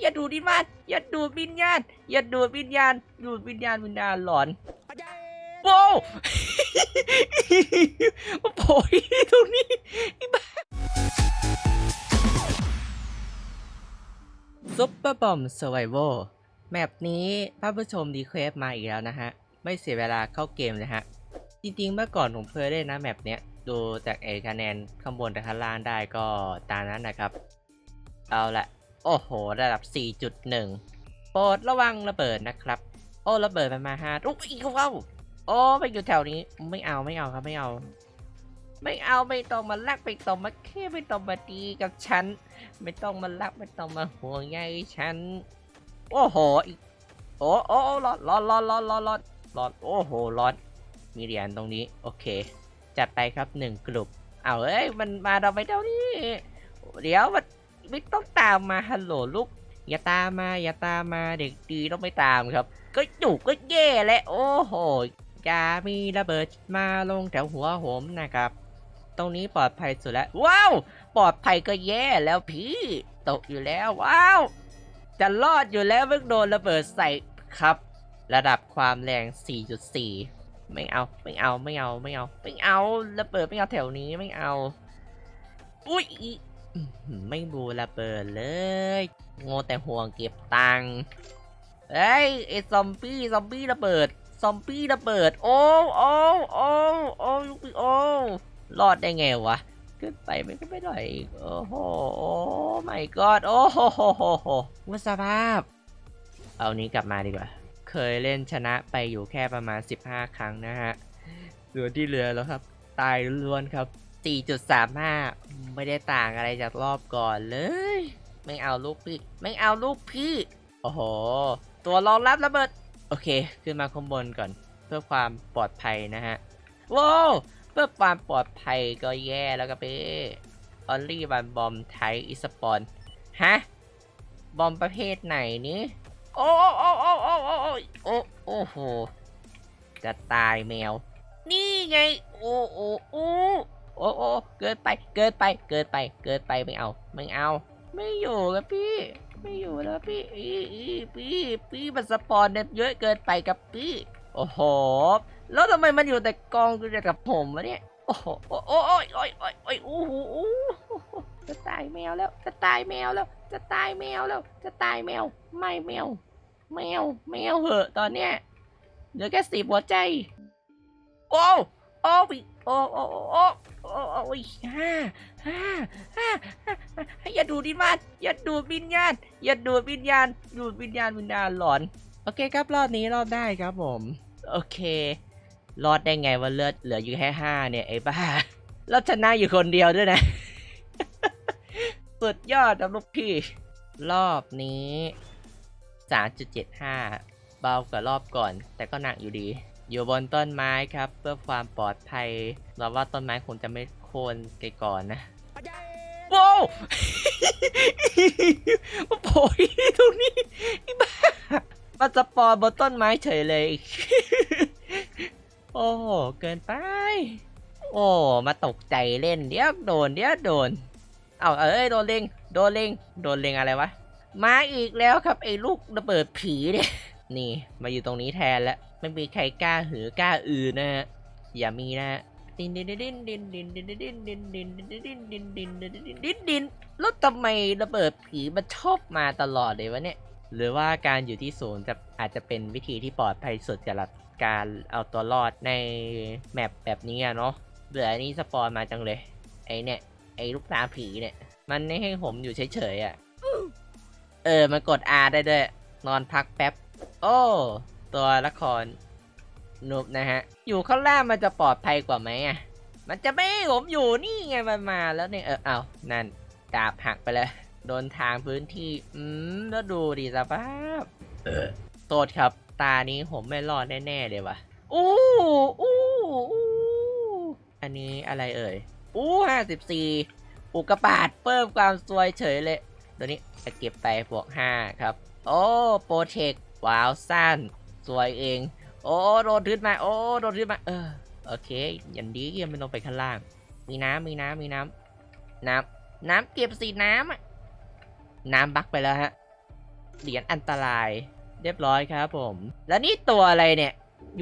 อย่าดูดวิญญาณอย่าดูดวิญญาณอย่าดูดวิญญาณดูดวิญญาณวิญญาณหลอนโว้วโอ้ยตรงนี้ไอ้บ้าซุปเปอร์บอมเซอร์ไวโวแมปนี้ท่านผู้ชมดีเควสมาอีกแล้วนะฮะ ไม่เสียเวลาเข้าเกมเลยฮะ จริงๆ เมื่อก่อนผมเคยเล่นนะแมปเนี้ย ดูจากไอคะแนนข้างบนแต่ข้างล่างได้ก็ตามนั้นนะครับ เอาละ โอ้โห ระดับ 4.1 โปรดระวังระเบิดนะครับ โอ้ระเบิดมันมาฮาอุ๊ยอีกเข้าโอ้ไปอยู่แถวนี้ ไม่เอาไม่เอาครับไม่เอา ไม่เอาไม่ต้องมาลักไม่ต้องมาแค่ไม่ต้องมาดีกับฉัน ไม่ต้องมาลักไม่ต้องมาห่วงใยฉัน โอ้โหอีกโอ้โอ้ร้อนร้อนร้อนร้อนร้อนร้อนร้อนโอ้โหร้อนมีเหรียญตรงนี้ โอเค จัดไปครับหนึ่งกลุ่มเอาเอ้ยมันมาเราไปเท่านี้ เดี๋ยวมัน ไม่ต้องตามมาฮัลโหลลูกอย่าตามมาอย่าตามมาเด็กดีต้องไม่ตามครับ ก็อยู่ก็แย่แล้วโอ้โหจะมีระเบิดมาลงแถวหัวผมนะครับ ตรงนี้ปลอดภัยสุดแล้ว ว้าว ปลอดภัยก็แย่แล้วพี่ตกอยู่แล้วว้าวจะรอดอยู่แล้วเพิ่งโดนระเบิดใส่ครับ ระดับความแรง 4.4 ไม่เอาไม่เอาไม่เอาไม่เอาไม่เอาระเบิดไม่เอาแถวนี้ไม่เอา อุ้ย ไม่บูระเบิดเลย โง่แต่ห่วงเก็บตังค์เฮ้ยไอซอมบี้ซอมบี้ระเบิด ซอมบี้ระเบิด โอ้โอ้โอ้โอ้ลูกพี่โอ้รอดได้ไงวะ ขึ้นไปมันก็ไม่ได้อีกโอ้โหโอ้ my god โอ้โหโหโหโหว่าสภาพ เอานี้กลับมาดีกว่า เคยเล่นชนะไปอยู่แค่ประมาณ 15 ครั้งนะฮะเหลือที่เหลือแล้วครับ ตายล้วนๆครับ 4.35 ไม่ได้ต่างอะไรจากรอบก่อนเลย ไม่เอาลูกพี่ ไม่เอาลูกพี่ โอ้โห ตัวรองรับระเบิด โอเค ขึ้นมาข้างบนก่อน เพื่อความปลอดภัยนะฮะว้าวเพื่อความปลอดภัยก็แย่แล้วก็เป้ออลลี่บันบอมไทยอิสปอนฮะ บอมประเภทไหนนี้โอ้โอ้โอ้โอ้โอ้โอ้โอ้โอ้โหจะตายแมว นี่ไง โอ้โอ้โอ้ โอ้โอ้เกินไป เกินไป เกินไป เกินไปไม่เอา ไม่เอา ไม่อยู่กับพี่ ไม่อยู่แล้วพี่อีอีพี่พี่มันสปอนเนี่ยเยอะเกินไปกับพี่ โอ้โห แล้วทำไมมันอยู่แต่กองอยู่แต่กับผมวะเนี่ย โอ้โห โอ้โอ้โอ้ยโอ้ยโอ้ยโอ้ยโอ้โหโอ้จะตายแมวแล้ว จะตายแมวแล้ว จะตายแมวแล้ว จะตายแมว ไม่แมว แมว แมวเหอะตอนเนี้ย เหลือแค่สิบหัวใจ โอ้ โอ้โอ้โอ้โอ้ โอ้โอ้โอ้ยฮ่าฮ่าฮ่าอย่าดูดวิญญาณอย่าดูดวิญญาณอย่าดูดวิญญาณดูดวิญญาณวิญญาณหลอน โอเคครับรอบนี้รอบได้ครับผม โอเค รอดได้ไงว่าเลือดเหลืออยู่แค่ห้าเนี่ยไอ้บ้าแล้วชนะอยู่คนเดียวด้วยนะ สุดยอดนะลูกพี่ รอบนี้ 3.75 เบากว่ารอบก่อน แต่ก็หนักอยู่ดี อยู่บนต้นไม้ครับ เพื่อความปลอดภัย เราว่าต้นไม้คงจะไม่โค่นไปก่อนนะว้าวโอ้ยตรงนี้ไอ้บ้ามาสปอนบนต้นไม้เฉยเลย โอ้เกินไป โอ้มาตกใจเล่นเดี๋ยวโดนเดี๋ยวโดน เอาเอ้ยโดนเล็งโดนเล็งโดนเล็งอะไรวะ มาอีกแล้วครับไอ้ลูกระเบิดผีเนี่ย นี่มาอยู่ตรงนี้แทนแล้ว ไม่มีใครกล้าหือกล้าอือนะฮะอย่ามีนะฮะดินดินดินดินดินดินดินดินดินดินดินดินดินดินดินดินดินแล้วทำไมระเบิดผีมันชอบมาตลอดเลยวะเนี่ย หรือว่าการอยู่ที่ศูนย์จะอาจจะเป็นวิธีที่ปลอดภัยสุดสำหรับการเอาตัวรอดในแมปแบบนี้อะเนาะเบื่ออันนี้สปอนมาจังเลย ไอเนี่ย ไอลูกตาผีเนี่ย มันไม่ให้ผมอยู่เฉยๆอะ เออ มันกด R ได้ด้วย นอนพักแป๊บ โอ้ ตัวละครนุบนะฮะ อยู่ข้างล่างมันจะปลอดภัยกว่าไหมอะ มันจะไม่ให้ผมอยู่นี่ไงมันมาแล้วเนี่ยเออเอานั่นดาบหักไปเลยโดนทางพื้นที่ อืม แล้วดูดิสภาพโทษครับ ตานี้ผมไม่รอดแน่ ๆ เลยว่ะ อู้อู้อู้อันนี้อะไรเอ่ย อู้ห้าสิบสี่อุกกาบาตเพิ่มความสวยเฉยเลย ตัวนี้จะเก็บไปบวก5ครับ โอ้ โปรเทค ว้าว สั้น สวยเอง โอ้โดนทึดมาโอ้โดนทึดมา เออโอเค อย่างดียังไม่ลงไปข้างล่าง มีน้ำมีน้ำมีน้ำน้ำน้ำเก็บสีน้ำอะน้ำบักไปแล้วฮะเหรียญอันตราย เรียบร้อยครับผม แล้วนี่ตัวอะไรเนี่ย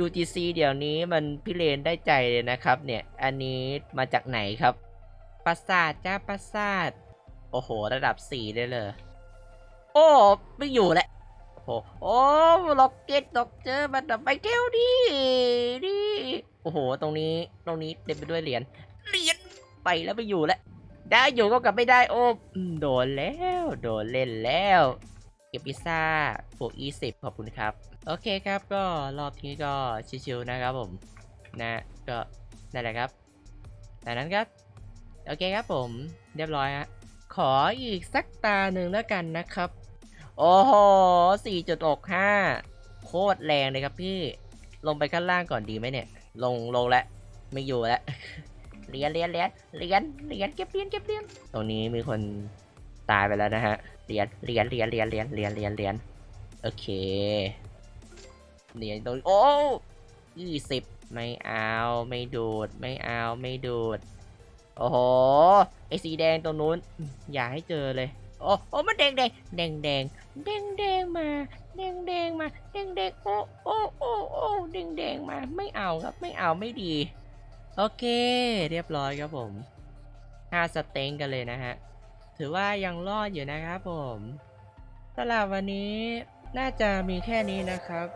UTC เดี๋ยวนี้มันพิเรนได้ใจเลยนะครับ เนี่ย อันนี้มาจากไหนครับ ปราสาทจ้าปราสาท โอ้โห ระดับ 4 ได้เลย โอ้ ไม่อยู่แล้ว โอ้โหโอ้ล็อกเก็ตด็อกเจอมันดับไปเที่ยวดิดิโอ้โห ตรงนี้ ตรงนี้เต็มไปด้วยเหรียญ เหรียญ ไปแล้วไม่อยู่แล้ว ได้อยู่ก็กลับไม่ได้ โอ้อืมโดนแล้ว โดนเล่นแล้ว เก็บพิซซ่าบวก20ขอบคุณครับ โอเคครับ ก็รอบนี้ก็ชิวๆนะครับผม นะ ก็นั่นแหละครับแต่นั้นครับโอเคครับผม เรียบร้อยฮะ ขออีกสักตาหนึ่งแล้วกันนะครับ โอ้โห 4.65 โคตรแรงเลยครับพี่ ลงไปข้างล่างก่อนดีไหมเนี่ย ลงลงแล้วไม่อยู่แล้วเหรียญเหรียญเหรียญเหรียญเหรียญเก็บเหรียญเก็บเหรียญตรงนี้มีคนตายไปแล้วนะฮะเหรียญเหรียญเหรียญเหรียญเหรียญเหรียญเหรียญเรียญโอเคเรียญตรงโอ้ยี่สิบไม่เอาไม่ดูดไม่เอาไม่ดูด โอ้โหไอสีแดงตรงนู้น อย่าให้เจอเลย โอ้โอ้มันแดงแดงแดงแดงแดงแดงมา แดงแดงมา แดงแดงโอ้โอ้โอ้โอ้แดงแดงมา ไม่เอาครับ ไม่เอาไม่ดี โอเค เรียบร้อยครับผมห้าสเต็งกันเลยนะฮะ ถือว่ายังรอดอยู่นะครับผมสำหรับวันนี้น่าจะมีแค่นี้นะครับ